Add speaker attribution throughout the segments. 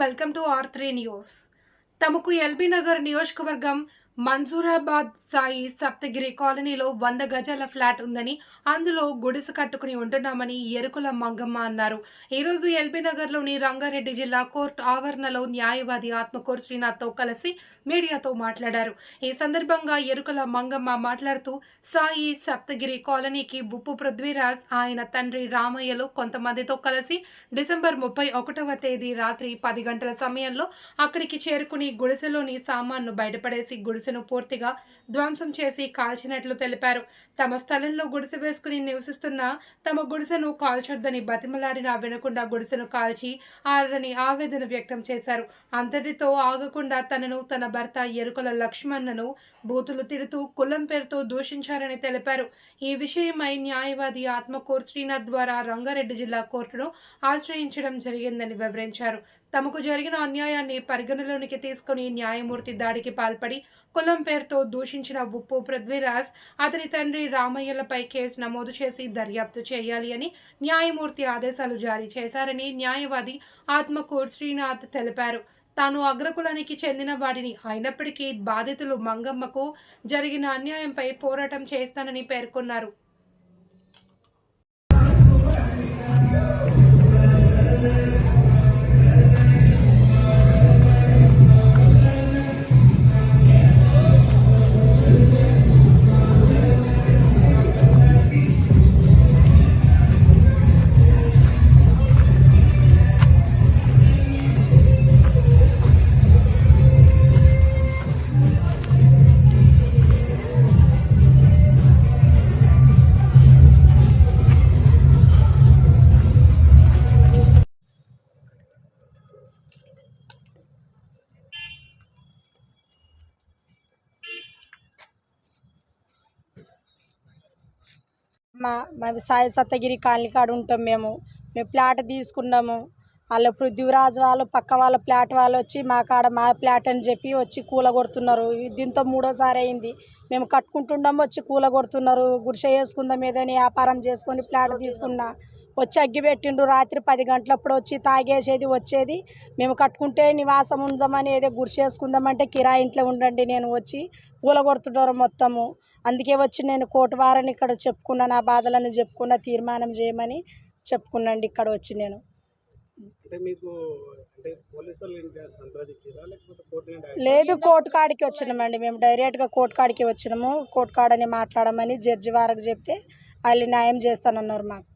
Speaker 1: Welcome to R three news. తమకు LB Nagar నియోజకవర్గం మంజూరాబాద్ సాయి సప్తగిరి కాలనీలో వంద గజాల ఫ్లాట్ ఉందని అందులో గుడిసె కట్టుకుని ఉంటున్నామని ఎరుకుల మంగమ్మ అన్నారు. ఈరోజు ఎల్బీ నగర్లోని రంగారెడ్డి జిల్లా కోర్టు ఆవరణలో న్యాయవాది ఆత్మకూరు శ్రీనాథ్తో కలిసి మీడియాతో మాట్లాడారు. ఈ సందర్భంగా ఎరుకల మంగమ్మ మాట్లాడుతూ సాయి సప్తగిరి కాలనీకి ఉప్పు పృథ్వీరాజ్ ఆయన తండ్రి రామయ్యలు కొంతమందితో కలిసి డిసెంబర్ ముప్పై ఒకటవ తేదీ రాత్రి పది గంటల సమయంలో అక్కడికి చేరుకుని గుడిసెలోని సామాన్ను బయటపడేసి గుడిసె గుడిసెను పూర్తిగా ధ్వంసం చేసి కాల్చినట్లు తెలిపారు. తమ స్థలంలో గుడిసె వేసుకుని నివసిస్తున్న తమ గుడిసెను కాల్చొద్దని బతిమలాడినా వినకుండా గుడిసెను కాల్చి ఆరని ఆవేదన వ్యక్తం చేశారు. అంతటితో ఆగకుండా తనను తన భర్త ఎరుకల లక్ష్మణ్ను బూతులు తిడుతూ కులం పేరుతో దూషించారని తెలిపారు. ఈ విషయమై న్యాయవాది ఆత్మకూరు శ్రీనాథ్ ద్వారా రంగారెడ్డి జిల్లా కోర్టును ఆశ్రయించడం జరిగిందని వివరించారు. తమకు జరిగిన అన్యాయాన్ని పరిగణలోనికి తీసుకుని న్యాయమూర్తి దాడికి పాల్పడి కులం పేరుతో దూషించిన ఉప్పు పృథ్వీరాజ్ అతని తండ్రి రామయ్యలపై కేసు నమోదు చేసి దర్యాప్తు చేయాలి అని న్యాయమూర్తి ఆదేశాలు జారీ చేశారని న్యాయవాది ఆత్మకూర్ శ్రీనాథ్ తెలిపారు. తాను అగ్రకులానికి చెందిన వాడిని అయినప్పటికీ బాధితులు మంగమ్మకు జరిగిన అన్యాయంపై పోరాటం చేస్తానని పేర్కొన్నారు.
Speaker 2: మా సాయి సత్తగిరి కాలనీ కాడ ఉంటాం మేము. మేము ప్లాట్ తీసుకున్నాము. వాళ్ళ పృథ్వీరాజ్ వాళ్ళు పక్క వాళ్ళ ప్లాట్ వాళ్ళు వచ్చి మా కాడ మా ప్లాట్ అని చెప్పి వచ్చి కూల కొడుతున్నారు. దీంతో మూడోసారి అయింది. మేము కట్టుకుంటుండము వచ్చి కూల కొడుతున్నారు. గుడిసె వేసుకుందాం ఏదైనా వ్యాపారం చేసుకొని ప్లాట్ తీసుకున్నా. వచ్చి అగ్గి పెట్టిండు రాత్రి పది గంటలప్పుడు వచ్చి తాగేసేది వచ్చేది. మేము కట్టుకుంటే నివాసం ఉందామని ఏదో గుడిసె వేసుకుందామంటే కిరాయి ఇంట్లో ఉండండి నేను వచ్చి కూల మొత్తము. అందుకే వచ్చి నేను కోర్టు వారని ఇక్కడ చెప్పుకున్నా నా బాధలను చెప్పుకున్న తీర్మానం చేయమని చెప్పుకున్నాండి ఇక్కడ వచ్చి నేను. లేదు కోర్టు కాడికి వచ్చినామండి. మేము డైరెక్ట్గా కోర్టు కాడికి వచ్చినాము. కోర్టు కాడని మాట్లాడమని జడ్జి వారికి చెప్తే వాళ్ళు న్యాయం చేస్తానన్నారు మాకు.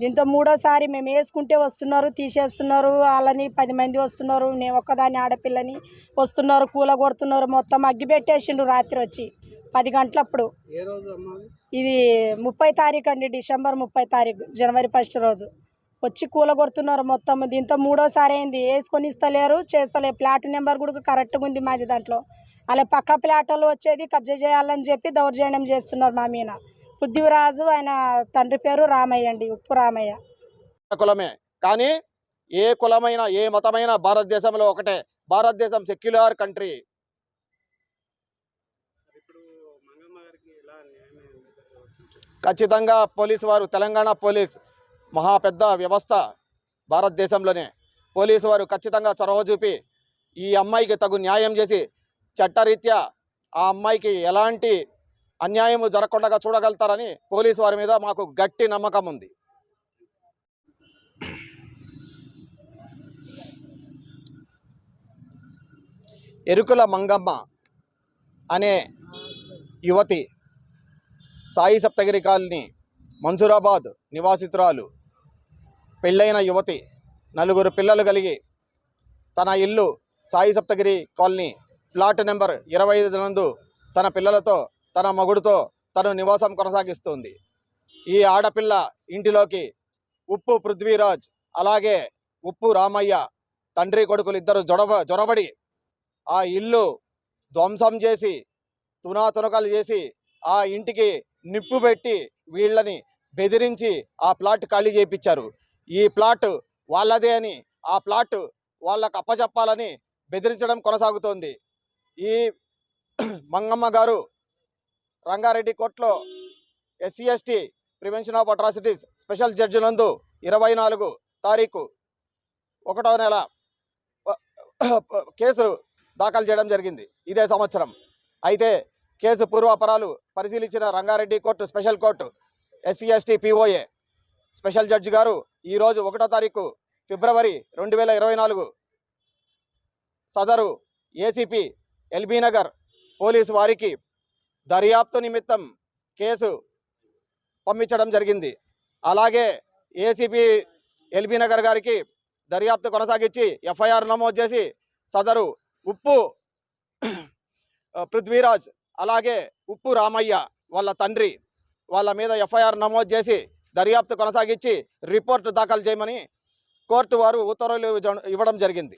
Speaker 2: దీంతో మూడోసారి మేము వేసుకుంటే వస్తున్నారు తీసేస్తున్నారు వాళ్ళని పది మంది వస్తున్నారు నేను ఒక్కదాని ఆడపిల్లని వస్తున్నారు కూల కొడుతున్నారు మొత్తం అగ్గి పెట్టేసిండ్రు రాత్రి వచ్చి. పది గంటలప్పుడు.
Speaker 3: ఏ రోజు అమ్మాది
Speaker 2: ఇది ముప్పై తారీఖు అండి డిసెంబర్ ముప్పై తారీఖు జనవరి ఫస్ట్ రోజు. వచ్చి కూల కొడుతున్నారు మొత్తం. దీంతో మూడోసారి అయింది. వేసుకొని ఇస్తలేరు చేస్తలే ప్లాట్ నెంబర్ కూడా కరెక్ట్గా ఉంది మాది దాంట్లో. అలా పక్క ప్లాట్ వాళ్ళు వచ్చేది కబ్జా చేయాలని చెప్పి దౌర్జన్యం చేస్తున్నారు మా మీద. పృథ్వీరాజు ఆయన తండ్రి పేరు రామయ్య అండి ఉప్పు రామయ్య.
Speaker 4: కులమే? కానీ ఏ కులమైన ఏ మతమైన భారతదేశంలో ఒకటే. భారతదేశం సెక్యులర్ కంట్రీ
Speaker 3: మరి ఇప్పుడు మంగమ్మ గారికి ఎలా న్యాయం జరగవచ్చు
Speaker 4: ఖచ్చితంగా పోలీసు వారు తెలంగాణ పోలీస్ మహా పెద్ద వ్యవస్థ భారతదేశంలోనే. పోలీసు వారు ఖచ్చితంగా చొరవ చూపి ఈ అమ్మాయికి తగు న్యాయం చేసి చట్టరీత్యా ఆ అమ్మాయికి ఎలాంటి అన్యాయము జరగకుండా చూడగలుగుతారని పోలీసు వారి మీద మాకు గట్టి నమ్మకం ఉంది. ఎరుకుల మంగమ్మ అనే యువతి సాయి సప్తగిరి కాలనీ మన్సూరాబాద్ నివాసితురాలు పెళ్ళైన యువతి నలుగురు పిల్లలు కలిగి తన ఇల్లు Sai Saptagiri colony plot number ఇరవై ఐదు నందు తన పిల్లలతో తన మగుడుతో తను నివాసం కొనసాగిస్తుంది. ఈ ఆడపిల్ల ఇంటిలోకి ఉప్పు పృథ్వీరాజ్ అలాగే ఉప్పు రామయ్య తండ్రి కొడుకులు ఇద్దరు జొడవ జొరబడి ఆ ఇల్లు ధ్వంసం చేసి తునాతునకలు చేసి ఆ ఇంటికి నిప్పు పెట్టి వీళ్ళని బెదిరించి ఆ ప్లాట్ ఖాళీ చేయించారు ఈ ప్లాట్ వాళ్ళదే అని ఆ ప్లాట్ వాళ్ళకు అప్పచెప్పాలని బెదిరించడం కొనసాగుతోంది. ఈ మంగమ్మ గారు రంగారెడ్డి కోర్టులో SC ST prevention of atrocities special judge నందు ఇరవై నాలుగు తారీఖు ఒకటో నెల కేసు దాఖలు చేయడం జరిగింది ఇదే సంవత్సరం. అయితే కేసు పూర్వాపరాలు పరిశీలించిన Rangareddy court special court SC ST POA special judge గారు ఈరోజు ఒకటో తారీఖు ఫిబ్రవరి రెండు వేల ఇరవై నాలుగు సదరు ఏసీపీ ఎల్బీ నగర్ పోలీసు వారికి దర్యాప్తు నిమిత్తం కేసు పంపించడం జరిగింది. అలాగే ఏసీపీ ఎల్బీ నగర్ గారికి దర్యాప్తు కొనసాగించి ఎఫ్ఐఆర్ నమోదు చేసి సదరు ఉప్పు పృథ్వీరాజ్ అలాగే ఉప్పు రామయ్య వాళ్ళ తండ్రి వాళ్ళ మీద ఎఫ్ఐఆర్ నమోదు చేసి దర్యాప్తు కొనసాగించి రిపోర్టు దాఖలు చేయమని కోర్టు వారు ఉత్తర్వులు ఇవ్వడం జరిగింది.